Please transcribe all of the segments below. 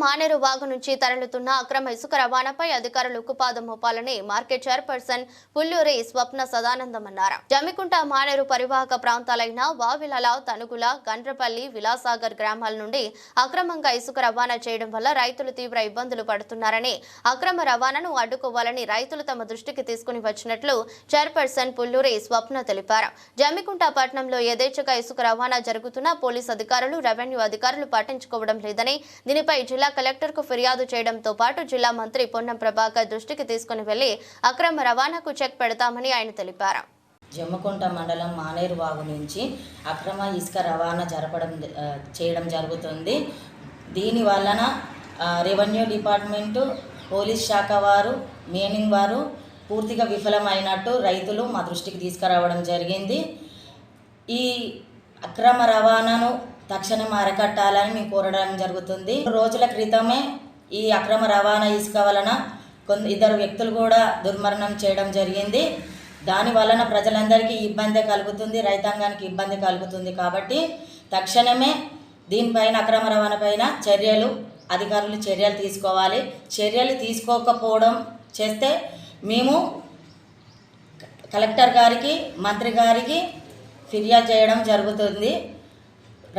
మానేరు వాగు నుంచి తరలుతున్న అక్రమ ఇసుక రవాణాపై అధికారులు ఉక్కుపాదం మోపాలని మార్కెట్ చైర్పర్సన్ పుల్లూరి స్వప్న సదానందం అన్నారు జమికుంట మానేరు పరివాహక ప్రాంతాలైన వావిలల తనుగుల గండ్రపల్లి విలాసాగర్ గ్రామాల నుండి అక్రమంగా ఇసుక రవాణా చేయడం వల్ల రైతులు తీవ్ర ఇబ్బందులు పడుతున్నారని అక్రమ రవాణాను అడ్డుకోవాలని రైతులు తమ దృష్టికి తీసుకుని వచ్చినట్లు చైర్పర్సన్ పుల్లూరి స్వప్న తెలిపారు. జమికుంట పట్టణంలో యథేచ్ఛగా ఇసుక రవాణా జరుగుతున్నా పోలీస్ అధికారులు రెవెన్యూ అధికారులు పట్టించుకోవడం లేదని దీనిపై జిల్లా కలెక్టర్కు ఫిర్యాదు చేయడంతో పాటు జిల్లా మంత్రి పొన్నం ప్రభాకర్ దృష్టికి తీసుకుని వెళ్ళి అక్రమ రవాణాకు చెక్ పెడతామని ఆయన తెలిపారు. జమ్మకుంట మండలం మానేరు వాగు నుంచి అక్రమ ఇసుక రవాణా జరపడం చేయడం జరుగుతుంది. దీని వలన రెవెన్యూ డిపార్ట్మెంటు పోలీస్ శాఖ వారు మేనింగ్ వారు పూర్తిగా విఫలమైనట్టు రైతులు మా దృష్టికి తీసుకురావడం జరిగింది. ఈ అక్రమ రవాణాను తక్షణం అరికట్టాలని మేము కోరడం జరుగుతుంది. రోజుల క్రితమే ఈ అక్రమ రవాణా ఇసుక వలన కొంత ఇద్దరు వ్యక్తులు కూడా దుర్మరణం చేయడం జరిగింది. దాని వలన ప్రజలందరికీ ఇబ్బంది కలుగుతుంది రైతాంగానికి ఇబ్బంది కలుగుతుంది కాబట్టి తక్షణమే దీనిపైన అక్రమ రవాణా పైన చర్యలు అధికారులు చర్యలు తీసుకోవాలి. చర్యలు తీసుకోకపోవడం చేస్తే మేము కలెక్టర్ గారికి మంత్రి గారికి ఫిర్యాదు చేయడం జరుగుతుంది.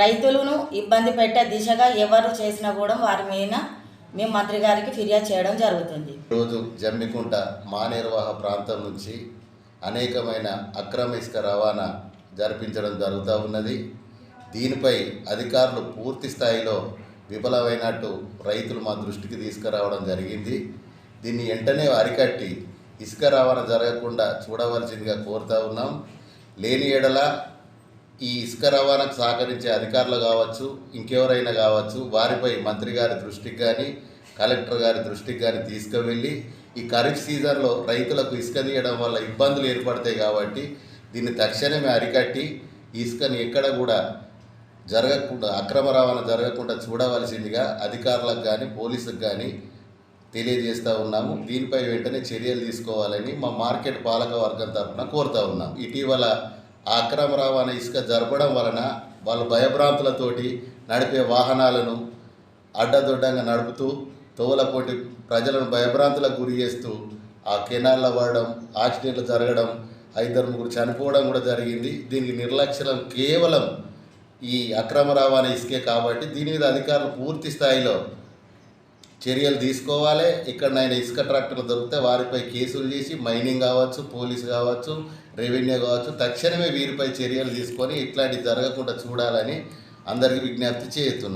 రైతులను ఇబ్బంది పెట్టే దిశగా ఎవరు చేసినా కూడా వారి మీద మేము మంత్రి గారికి ఫిర్యాదు చేయడం జరుగుతుంది. రోజు జమ్మికుంట మానేర్వాహ ప్రాంతం నుంచి అనేకమైన అక్రమ ఇసుక రవాణా జరిపించడం జరుగుతూ ఉన్నది. దీనిపై అధికారులు పూర్తి స్థాయిలో విఫలమైనట్టు రైతులు మా దృష్టికి తీసుకురావడం జరిగింది. దీన్ని వెంటనే అరికట్టి ఇసుక రవాణా జరగకుండా చూడవలసిందిగా కోరుతా ఉన్నాం. లేని ఎడల ఈ ఇసుక రవాణాకు సహకరించే అధికారులు కావచ్చు ఇంకెవరైనా కావచ్చు వారిపై మంత్రి గారి దృష్టికి కానీ కలెక్టర్ గారి దృష్టికి కానీ తీసుకువెళ్ళి ఈ ఖరీఫ్ సీజన్లో రైతులకు ఇసుక తీయడం వల్ల ఇబ్బందులు ఏర్పడతాయి కాబట్టి దీన్ని తక్షణమే అరికట్టి ఇసుకని ఎక్కడ కూడా జరగకుండా అక్రమ రవాణా జరగకుండా చూడవలసిందిగా అధికారులకు కానీ పోలీసులకు కానీ తెలియజేస్తూ ఉన్నాము. దీనిపై వెంటనే చర్యలు తీసుకోవాలని మా మార్కెట్ పాలక వర్గం తరఫున కోరుతూ ఉన్నాం. ఇటీవల ఆ అక్రమ రవాణా ఇసుక జరపడం వలన వాళ్ళు భయభ్రాంతులతోటి నడిపే వాహనాలను అడ్డదొడ్డంగా నడుపుతూ తోలపోటి ప్రజలను భయభ్రాంతులకు గురి చేస్తూ ఆ కెనాల్లో పడడం యాక్సిడెంట్లు జరగడం ఇద్దరు ముగ్గురు చనిపోవడం కూడా జరిగింది. దీనికి నిర్లక్ష్యం కేవలం ఈ అక్రమ రవాణా ఇసుకే కాబట్టి దీని మీద అధికారులు పూర్తి స్థాయిలో చర్యలు తీసుకోవాలి. ఎక్కడనైనా ఇసుక ట్రాక్టర్లు దొరికితే వారిపై కేసులు చేసి మైనింగ్ కావచ్చు పోలీసు కావచ్చు రెవెన్యూ కావచ్చు తక్షణమే వీరిపై చర్యలు తీసుకొని ఇట్లాంటివి జరగకుండా చూడాలని అందరికీ విజ్ఞప్తి చేస్తున్నాను.